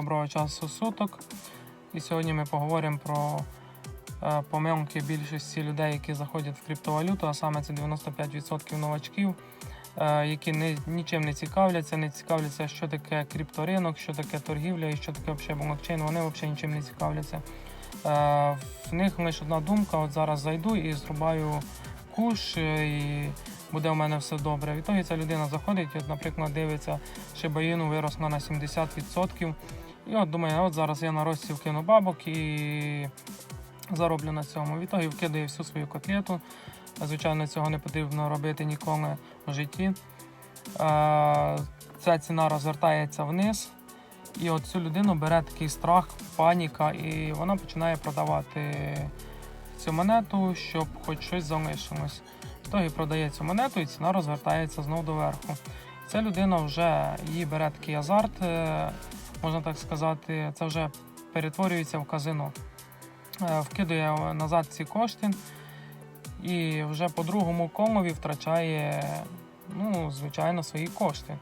доброго часу суток. І сьогодні ми поговоримо про е, помилки більшості людей, які заходять в криптовалюту, а саме це 95% новачків, е, які не, нічим не цікавляться, не цікавляться, що таке крипторинок, що таке торгівля і що таке взагалі блокчейн. Вони взагалі нічим не цікавляться. Е, В них лише одна думка: от зараз зайду і зрубаю куш, і буде у мене все добре. Відтоді ця людина заходить, от, наприклад, дивиться, шибаїну виросла на 70%. І от думає, от зараз я на розці вкину бабок і зароблю на цьому. Відтоді вкидає всю свою котлету. Звичайно, цього не потрібно робити ніколи в житті. Ця ціна розвертається вниз. І от цю людину бере такий страх, паніка, і вона починає продавати цю монету, щоб хоч щось залишилось. Тоді продає цю монету і ціна розвертається знову доверху. Ця людина вже її бере такий азарт, е, можна так сказати, це вже перетворюється в казино. Е, Вкидує назад ці кошти і вже по другому колові втрачає, ну, звичайно, свої кошти.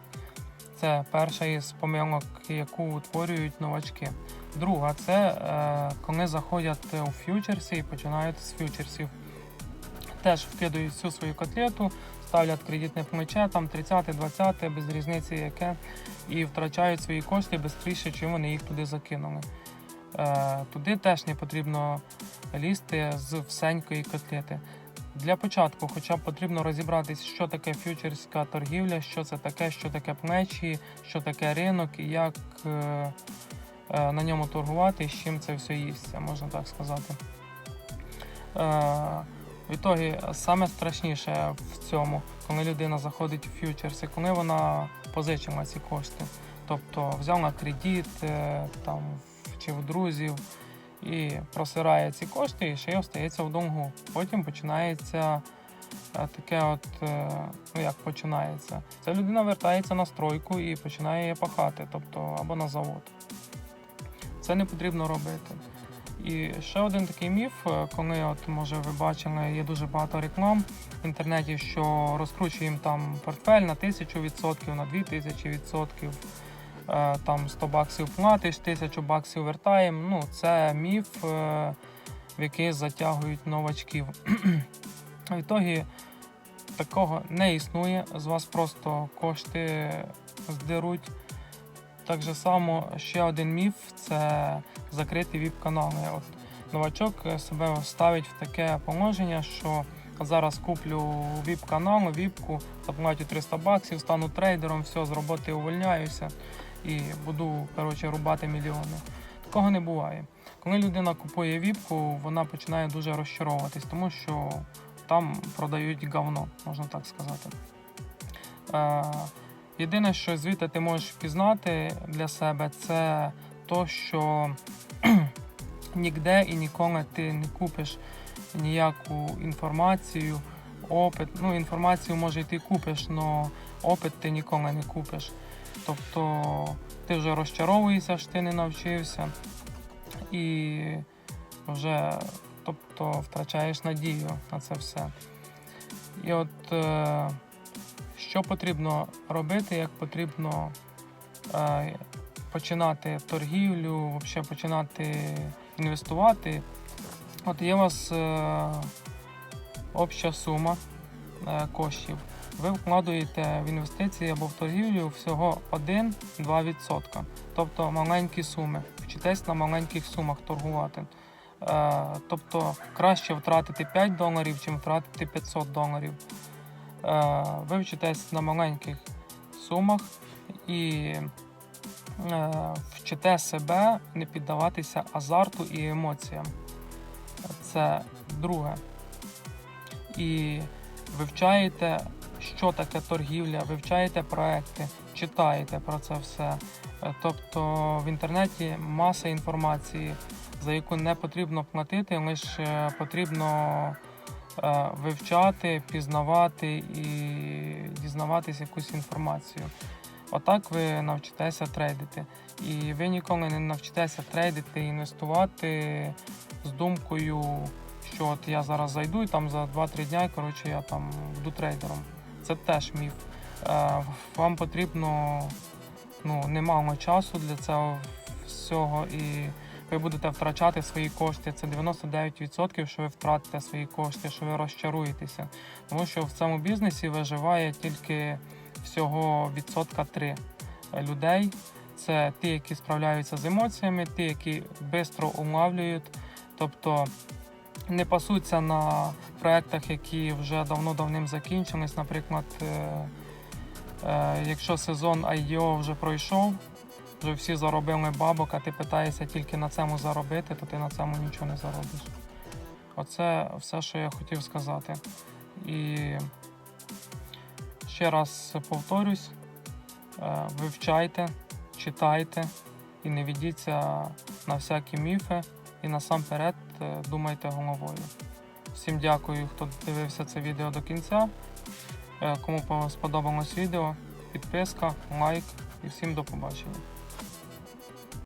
Це перша із помилок, яку утворюють новачки. Друга це е, коли заходять у фьючерси і починають з фьючерсів. Теж вкидують всю свою котлету, ставлять кредитне плече, там 30, 20, без різниці яке, і втрачають свої кошти швидше, чим вони їх туди закинули. Е, туди теж не потрібно лізти з всенької котлети. Для початку, хоча б потрібно розібратися, що таке фьючерська торгівля, що це таке, що таке плечі, що таке ринок і як е, е, на ньому торгувати, з чим це все їсться, можна так сказати. Е, Відтоді саме страшніше в цьому, коли людина заходить в фьючерси, коли вона позичила ці кошти. Тобто взяла кредит е, там, чи в друзів і просирає ці кошти, і ще й остається в долгу. Потім починається е, таке, от, е, ну як починається. Ця людина вертається на стройку і починає пахати, тобто або на завод. Це не потрібно робити. І ще один такий міф, е, коли, от, може, ви бачили, є дуже багато реклам в інтернеті, що розкручуємо там портфель на 1000%, на 2000%, е, там 100 баксів платиш, 1000 баксів вертаємо. Ну, це міф, е, в який затягують новачків. В ітогі такого не існує. З вас просто кошти здеруть. Так же само ще один міф це закриті віп-канали. От новачок е, себе ставить в таке положення, що зараз куплю віп-канал, віпку, заплатю 300 баксів, стану трейдером, все, з роботи увольняюся і буду коротше, рубати мільйони. Такого не буває. Коли людина купує віпку, вона починає дуже розчаровуватись, тому що там продають говно, можна так сказати. Єдине, що звідти ти можеш впізнати для себе, це то, що ніде і ніколи ти не купиш ніяку інформацію, опит. Ну, інформацію може і ти купиш, але опит ти ніколи не купиш. Тобто ти вже розчаровуєшся, що ти не навчився, і вже тобто, втрачаєш надію на це все. І от е, що потрібно робити, як потрібно е, починати торгівлю, взагалі починати інвестувати. От є у вас е, обща сума е, коштів. Ви вкладуєте в інвестиції або в торгівлю всього 1-2%. Тобто маленькі суми. Вчитесь на маленьких сумах торгувати. Е, тобто краще втратити 5 доларів, чим втратити 500 доларів. Е, ви вчитесь на маленьких сумах і е, вчите себе не піддаватися азарту і емоціям. Це друге. І вивчаєте, що таке торгівля, вивчаєте проекти, читаєте про це все. Е, Тобто в інтернеті маса інформації, за яку не потрібно платити, лише потрібно вивчати, пізнавати і дізнаватися якусь інформацію. Отак ви навчитеся трейдити. І ви ніколи не навчитеся трейдити, інвестувати з думкою, що от я зараз зайду і там за 2-3 дня, коротше, я там буду трейдером. Це теж міф. Е, Вам потрібно ну, немало часу для цього. всього і ви будете втрачати свої кошти. Це 99%, що ви втратите свої кошти, що ви розчаруєтеся. Тому що в цьому бізнесі виживає тільки всього відсотка 3 людей. Це ті, які справляються з емоціями, ті, які швидко улавлюють, тобто не пасуться на проєктах, які вже давно-давним закінчились. Наприклад, е, е, якщо сезон IDO вже пройшов, вже всі заробили бабок, а ти питаєшся тільки на цьому заробити, то ти на цьому нічого не заробиш. Оце все, що я хотів сказати. І ще раз повторюсь: е, вивчайте, читайте і не ведіться на всякі міфи. І насамперед е, думайте головою. Всім дякую, хто дивився це відео до кінця. Е, Кому сподобалось відео, підписка, лайк і всім до побачення.